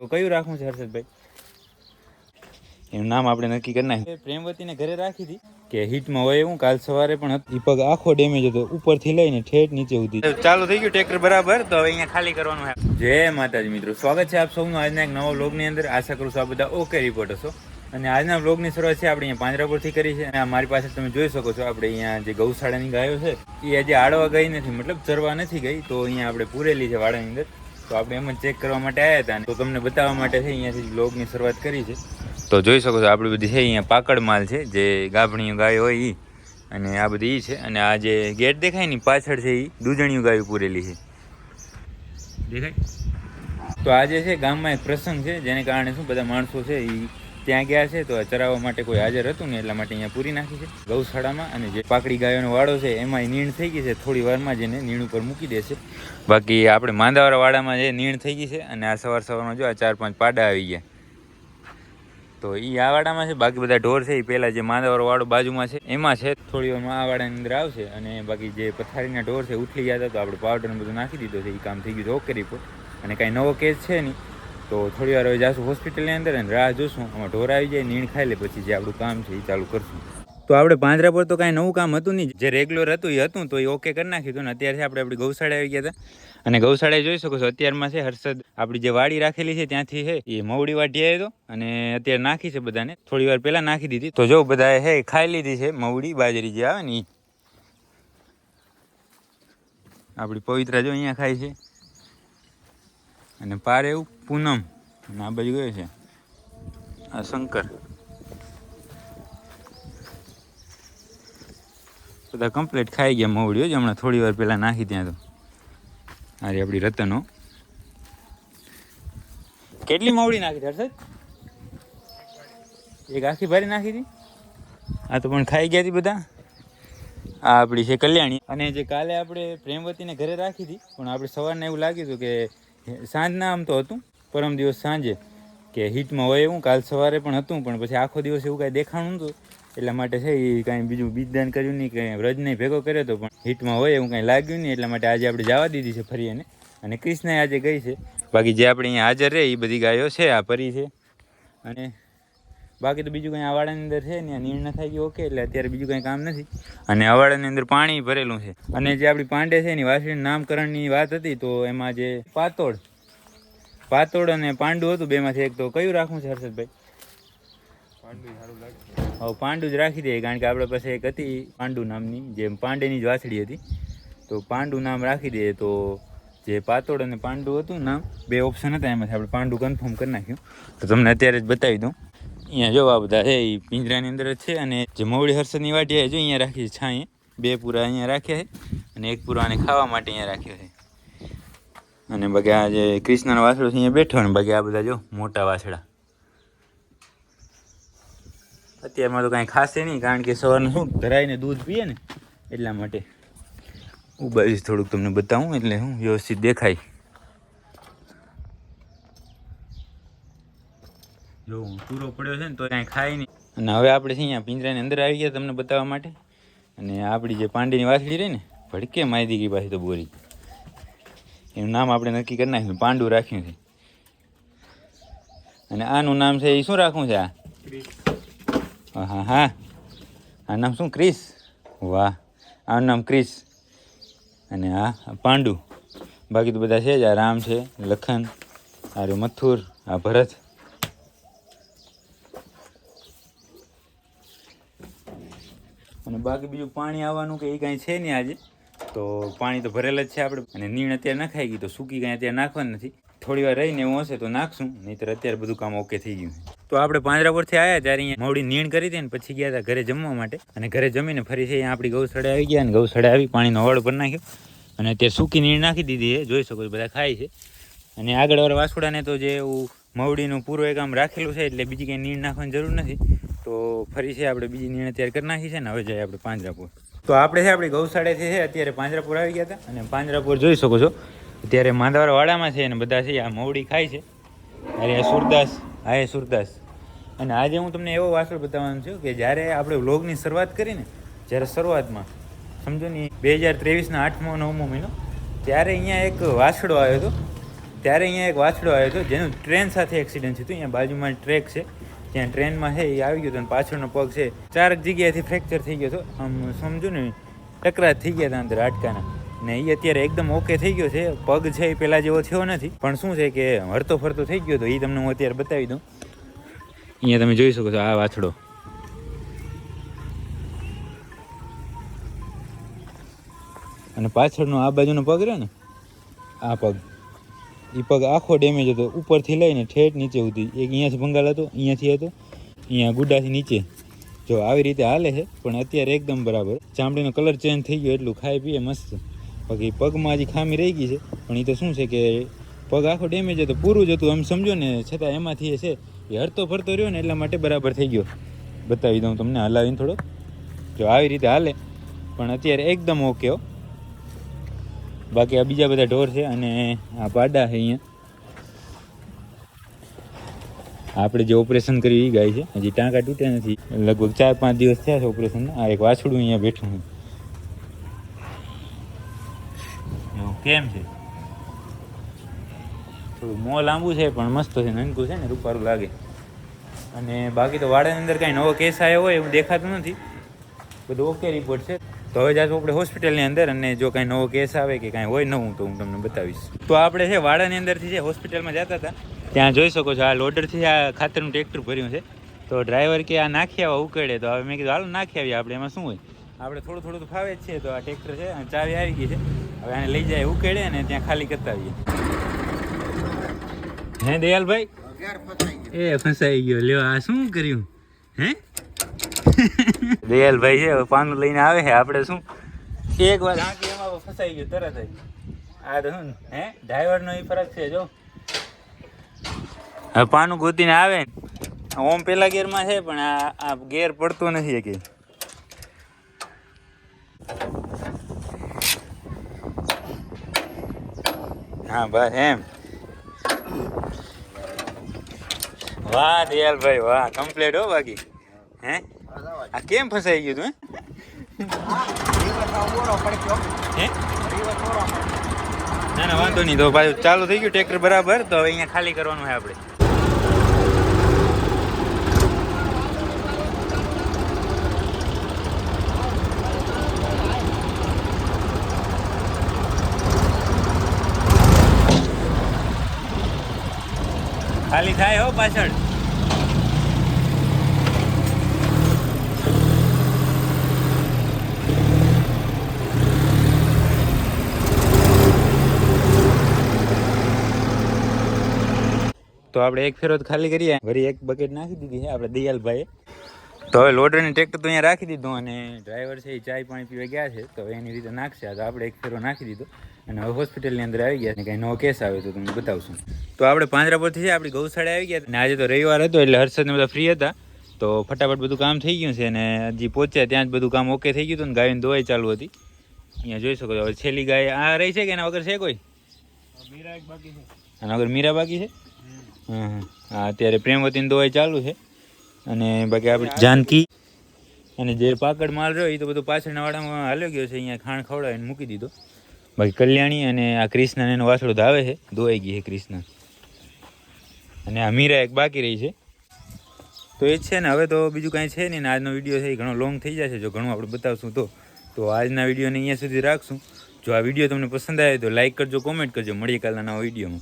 તો કયું રાખવું છે હર્ષદભાઈ? એનું નામ આપણે નક્કી કરી નાખ્યું પ્રેમવતીને ઘરે રાખી હતી? કે હિટમાં હોય એવું કાલ સવારે પણ. પગ આખો ડેમેજ હતો. ઉપરથી લઈને ઠેઠ નીચે સુધી ચાલુ થઈ ગયું ટ્રેક્ટર બરાબર તો હવે અહીંયા ખાલી કરવાનું છે. જય માતાજી મિત્રો. સ્વાગત છે આપ સૌનું આજના એક નવો બ્લોગની અંદર. આશા કરું છું આ બધા ઓકે રિપોર્ટ હશો. અને આજના બ્લોગની શરૂઆત છે આપણે અહીંયા પાંજરાપુરથી કરી છે. અને મારી પાસે તમે જોઈ શકો છો આપણે અહીંયા જે ગૌશાળાની ગાયો છે એ આજે આડવા ગઈ નથી. મતલબ ચરવા નથી ગઈ. તો અહીંયા આપણે પૂરેલી છે વાડાની અંદર. તો આપણે એમ જ ચેક કરવા માટે આવ્યા હતા તો તમને બતાવવા માટે છે, અહીંયાથી વ્લોગની શરૂઆત કરી છે. તો જોઈ શકો છો, આપણી બધી છે, અહીંયા પાકડ માલ છે, જે ગાભણીઓ ગાયો હોય એ અને આ બધી ઈ છે, અને આ જે ગેટ દેખાય ને પાછળ છે એ દૂધણીયું ગાયું પૂરેલી છે. દેખાય? તો આજે છે, ગામમાં એક પ્રસંગ છે, જેને કારણે શું, બધા માણસો છે એ ત્યાં ગયા છે, તો ચરાવવા માટે કોઈ હાજર હતું ને એટલા માટે અહીંયા પૂરી નાખી છે. ગૌશાળામાં અને જે પાકડી ગાયોનો વાડો છે એમાં નીણ થઈ ગઈ છે. થોડી વારમાં જ એને નીણ ઉપર મૂકી દેશે બાકી આપણે માંદાવાળા વાડામાં જે નીણ થઈ ગઈ છે, અને આ સવાર સવારમાં જો આ ચાર પાંચ પાડા આવી ગયા. તો એ આ વાડામાં છે, બાકી બધા ઢોર છે એ પહેલાં જે માંદાવાળો વાડો બાજુમાં છે, એમાં છે. થોડી વારમાં આ વાડાની અંદર આવશે, અને બાકી જે પથારીના ઢોર છે ઉઠલી ગયા હતા, તો આપણે પાવડરને બધું નાખી દીધો છે એ કામ થઈ ગયું છે ઓકે રિપોર્ટ અને કાંઈ નવો કેસ છે નહીં. તો થોડી વાર હવે જાશું હોસ્પિટલની અંદર અને રાહ જોશું. આમાં ઢોર આવી જાય, નીણ ખાઈ લે, પછી જે આપણું કામ છે એ ચાલુ કરશું. તો આપણે પાંજરા પર તો કાંઈ નવું કામ હતું નહીં. જે રેગ્યુલર હતું એ હતું, તો એ ઓકે કરી નાખ્યું હતું ને અત્યારથી આપણે આપણી ગૌશાળા આવી ગયા હતા. અને ગૌશાળાએ જોઈ શકો છો, અત્યારમાં છે હર્ષદ આપણી જે વાડી રાખેલી છે ત્યાંથી છે, એ મવડી વાટી આવ્યો અને અત્યારે નાખી છે બધાને. થોડી વાર પહેલાં નાખી દીધી. તો જો બધાએ હે, ખાઈ લીધી છે મવડી, બાજરી જે આવે ને એ આપણી પવિત્રા જો અહીંયા ખાય છે. અને પાર એવું પૂનમ. અને આ બાજુ ગયો છે? આ શંકર. બધા કમ્પ્લીટ ખાઈ ગયા મવડીઓ જ હમણાં થોડી વાર પહેલાં નાખી ત્યાં તો. અરે આપણી રતનો કેટલી મવડી નાખી હર્ષદ? એક આખી ભારી નાખી હતી? આ તો પણ ખાઈ ગયા હતી બધા. આ આપણી છે કલ્યાણી. અને જે કાલે આપણે પ્રેમવતીને ઘરે રાખી હતી, પણ આપણે સવારને એવું લાગ્યું હતું કે સાંજના આમ તો હતું. પરમ દિવસ સાંજે કે હીટમાં હોય એવું, કાલ સવારે પણ હતું, પણ પછી આખો દિવસ એવું કાંઈ દેખાણું નહોતું. એટલા માટે છે એ કાંઈ બીજું બીજદાન કર્યું નહીં, કંઈ વ્રજ નહીં ભેગો કર્યો હતો પણ હીટમાં હોય એવું કાંઈ લાગ્યું નહીં, એટલા માટે આજે આપણે જવા દીધી છે ફરી એને. અને કૃષ્ણ આજે ગઈ છે. બાકી જે આપણે અહીંયા હાજર રહે એ બધી ગાયો છે, આ પરી છે. અને બાકી તો બીજું કંઈ અવાડાની અંદર છે ને નીણ થાય ગયો ઓકે એટલે અત્યારે બીજું કંઈ કામ નથી. અને અવાડાની વાડાની અંદર પાણી ભરેલું છે. અને જે આપણી પાંડે છે એની વાસળીના નામકરણની વાત હતી તો એમાં જે પાતોડ પાતોડ અને પાંડુ હતું બેમાંથી એક તો કયું રાખવું છે હર્ષદભાઈ? હવે પાંડુ જ રાખી દઈએ કારણ કે આપણે પાસે એક હતી પાંડુ નામની જે પાંડેની જ વાછડી હતી. તો પાંડુ નામ રાખી દઈએ તો જે પાતોડ અને પાંડુ હતું નામ બે ઓપ્શન હતા એમાંથી. આપણે પાંડુ કન્ફર્મ કરી નાખ્યું. તો તમને અત્યારે જ બતાવી દઉં. અહીંયા જોવા બધા છે એ પિંજરાની અંદર જ છે અને જે મવડી હર્ષદની વાટી જો અહીંયા રાખી છે છાંય. બે પૂરા અહીંયા રાખ્યા છે અને એક પૂરો ખાવા માટે અહીંયા રાખ્યો છે. અને બાકી આ જે કૃષ્ણનો વાસડો છે, અહીંયા બેઠો ને બાકી આ બધા જો મોટા વાસડા અત્યારમાં તો કાંઈ ખાસે નહીં, કારણ કે સવારનું શું, ધરાઈને દૂધ પીએ ને એટલા માટે. ઉબાવીશ થોડુંક તમને બતાવું, એટલે હું વ્યવસ્થિત દેખાય. જો પૂરો પડ્યો છે ને તો કાંઈ ખાય નહીં. અને હવે આપણે છે અહીંયા પિંજરાની અંદર આવી ગયા તમને બતાવવા માટે. અને આપણી જે પાંડીની વાસળી રહી ને ભડકે માહિતી ગઈ પાછી તો બોરી. એનું નામ આપણે નક્કી કરી નાખ્યું પાંડુ રાખ્યું છે. અને આનું નામ છે એ શું રાખવું છે આ? હા હા. આ નામ શું? ક્રિસ? વાહ. આનું નામ ક્રિસ. અને આ પાંડુ. બાકી તો બધા છે જ. આ રામ છે લખન આ મથુર આ ભરત. અને બાકી બીજું પાણી આવવાનું કે એ કાંઈ છે નહીં આજે. તો પાણી તો ભરેલ જ છે આપણે. અને નીણ અત્યારે નખાઈ ગઈ, તો સૂકી કાંઈ અત્યારે નાખવાનું નથી. થોડી વાર રહીને એવું હશે તો નાખશું, નહીંતર અત્યારે બધું કામ ઓકે થઈ ગયું તો આપણે પાંજરા પરથી આવ્યા ત્યારે અહીંયા મોડી નીણ કરી હતી ને પછી ગયા હતા ઘરે જમવા માટે. અને ઘરે જમીને ફરી છે, અહીંયા આપણી ગૌસળે આવી ગયા અને ગૌસળે આવી પાણીનો હળ પર નાખ્યો. અને અત્યારે સૂકી નીણ નાખી દીધી છે, જોઈ શકો છો બધા ખાય છે. અને આગળવાળા વાસુડાને તો જે એવું મવડીનું પૂરું એક આમ રાખેલું છે, એટલે બીજી કંઈ નીણ નાખવાની જરૂર નથી. તો ફરી છે આપણે બીજી નિર્ણય તૈયાર કરી નાખી છે ને હવે જાય આપણે પાંજરાપુર. તો આપણે છે આપણી ગૌશાળાથી છે અત્યારે પાંજરાપુર આવી ગયા હતા. અને પાંજરાપુર જોઈ શકો છો અત્યારે માંદાવાળા છે અને બધા છે આ મવડી ખાય છે. અરે સુરદાસ હા એ સુરદાસ. અને આજે હું તમને એવો વાસળ બતાવવાનું છું કે જ્યારે આપણે વ્લોગની શરૂઆત કરીને જ્યારે શરૂઆતમાં સમજો ને બે હજાર ત્રેવીસના આઠમો નવમો મહિનો ત્યારે અહીંયા એક વાછડો આવ્યો હતો. ત્યારે અહીંયા એક વાછડો આવ્યો હતો જેનું ટ્રેન સાથે એક્સિડન્ટ થયું હતું. અહીંયા બાજુમાં ટ્રેક છે. ત્યાં ટ્રેનમાં છે એ આવી ગયો હતો અને પાછળનો પગ છે. ચારક જગ્યાએથી ફ્રેક્ચર થઈ ગયો હતો. આમ સમજો ને ટકરા થઈ ગયા હતા અંદર હાડકાના. ને એ અત્યારે એકદમ ઓકે થઈ ગયો છે. પગ છે એ પહેલાં જેવો થયો નથી. પણ શું છે કે હરતો ફરતો થઈ ગયો હતો. એ તમને હું અત્યારે બતાવી દઉં. અહીંયા તમે જોઈ શકો છો આ વાછડો. અને પાછળનો આ બાજુનો પગ રહ્યો ને, આ પગ. એ પગ આખો ડેમેજ હતો. ઉપરથી લઈને ઠેઠ નીચે સુધી. એક અહીંયાથી ભંગાલ હતો અહીંયાથી હતો અહીંયા ગુડાથી નીચે. જો આવી રીતે હાલે છે, પણ અત્યારે એકદમ બરાબર. ચામડીનો કલર ચેન્જ થઈ ગયો, એટલું ખાઈ પીએ મસ્ત. બાકી પગમાં હજી ખામી રહી ગઈ છે, પણ એ તો શું છે કે પગ આખો ડેમેજ હતો, પૂરું જ હતું એમ સમજો ને. છતાં એમાંથી એ છે, એ હરતો ફરતો રહ્યો ને, એટલા માટે બરાબર થઈ ગયો. બતાવી દઉં તમને, હલાવીને થોડો જો આવી રીતે હાલે, પણ અત્યારે એકદમ ઓકે હો. બાકી આ બીજા બધા ઢોર છે અને આ પાડા છે અહીંયા. આપણે જે ઓપરેશન કર્યું એ ગાય છે. હજી ટાંકા તૂટ્યા નથી. લગભગ ચાર પાંચ દિવસ થયા છે ઓપરેશન આ એક વાછડું અહીંયા બેઠું એવું કેમ છે? થોડું મોં લાંબુ છે, પણ મસ્ત છે નનકું છે ને, રૂપારું લાગે. અને બાકી તો વાડાની અંદર કાંઈ નવો કેસ આવ્યો હોય એવું દેખાતું નથી. બધું ઓકે રિપોર્ટ છે. તો હવે જાશું આપણે હોસ્પિટલની અંદર અને જો કાંઈ નવો કેસ આવે કે કાંઈ હોય નવું તો હું તમને બતાવીશ. તો આપણે છે વાડાની અંદરથી છે હોસ્પિટલમાં જતા હતા ત્યાં જોઈ શકો છો આ લોડરથી આ ખાતરનું ટ્રેક્ટર ભર્યું છે. તો ડ્રાઈવર કે આ નાખી આવા ઉકેડે તો હવે મેં કીધું હાલો નાખી આવીએ આપણે એમાં શું હોય? આપણે થોડું થોડું તો ફાવે જ છે તો આ ટ્રેક્ટર છે અને ચાવી આવી ગઈ છે. હવે આને લઈ જાય ઉકેડે અને ત્યાં ખાલી કરતા આવીએ હે દયાલભાઈ? એ ફસાઈ ગયો. લ્યો આ શું કર્યું? હે? દયાલભાઈ છે પાનું લઈને આવે છે આપણે શું? એક વાર આંકી એમાં ફસાઈ ગયું તરત જ. આ તો શું હે? ડ્રાઈવરનો એ ફરક છે જો. હવે પાનું ગોતીને આવે ઓમ પેલા ગેરમાં છે પણ આ આ ગેર પડતો નથી કે હા બસ એમ. વાહ દયાલભાઈ વાહ કમ્પ્લીટ હો બાકી. હે? આ કેમ ફસાઈ ગયું તું, હે? ના ના, વાંધો નહીં. તો ભાઈ ચાલુ થઈ ગયું ટ્રેક્ટર બરાબર, તો હવે અહીંયા ખાલી કરવાનું છે આપણે. ખાલી થાય હો પાછળ. તો આપણે એક ફેરો ખાલી કરીએ. વળી એક બકેટ નાખી દીધી છે આપણે દયાલભાઈએ. તો હવે લોડરની ટ્રેક્ટર તો અહીંયા રાખી દીધું અને ડ્રાઈવર છે એ ચાય પાણી પીવા ગયા છે. તો એની રીતે નાખશે. તો આપણે એક ફેરો નાખી દીધો. અને હવે હોસ્પિટલની અંદર આવી ગયા અને કંઈ નવો કેસ આવ્યો તો તમને બતાવશું. તો આપણે પાંજરા પરથી છે આપણી ગૌશાળા આવી ગયા અને આજે તો રવિવાર હતો એટલે હર્ષદને બધા ફ્રી હતા. તો ફટાફટ બધું કામ થઈ ગયું છે અને હજી પહોંચ્યા ત્યાં જ બધું કામ ઓકે થઈ ગયું હતું ને ગાયની દવાઈ ચાલુ હતી. અહીંયા જોઈ શકો છો હવે છેલ્લી ગાય આ રહી છે કે એના વગર છે કોઈ? આના વગર મીરા બાકી છે? હા હા હા અત્યારે પ્રેમવતીની દવાઈ ચાલુ છે. અને બાકી આપણે જાનકી. અને જે પાકડ માલ રહ્યો એ તો બધું પાછળના વાડામાં હાલ્યો ગયો છે. અહીંયા ખાણ ખવડાવીને મૂકી દીધો. બાકી કલ્યાણી અને આ કૃષ્ણ એનો વાસળો ધાવે છે. ધોવાઈ ગઈ છે કૃષ્ણ. અને આ મીરા એક બાકી રહી છે. તો એ જ છે ને હવે તો બીજું કાંઈ છે નહીં ને. આજનો વીડિયો છે એ ઘણો લોંગ થઈ જશે. જો ઘણું આપણે બતાવશું તો. તો આજના વિડીયોને અહીંયા સુધી રાખશું. જો આ વીડિયો તમને પસંદ આવે તો લાઇક કરજો કોમેન્ટ કરજો. મળીએ કાલના નવા વિડીયોમાં.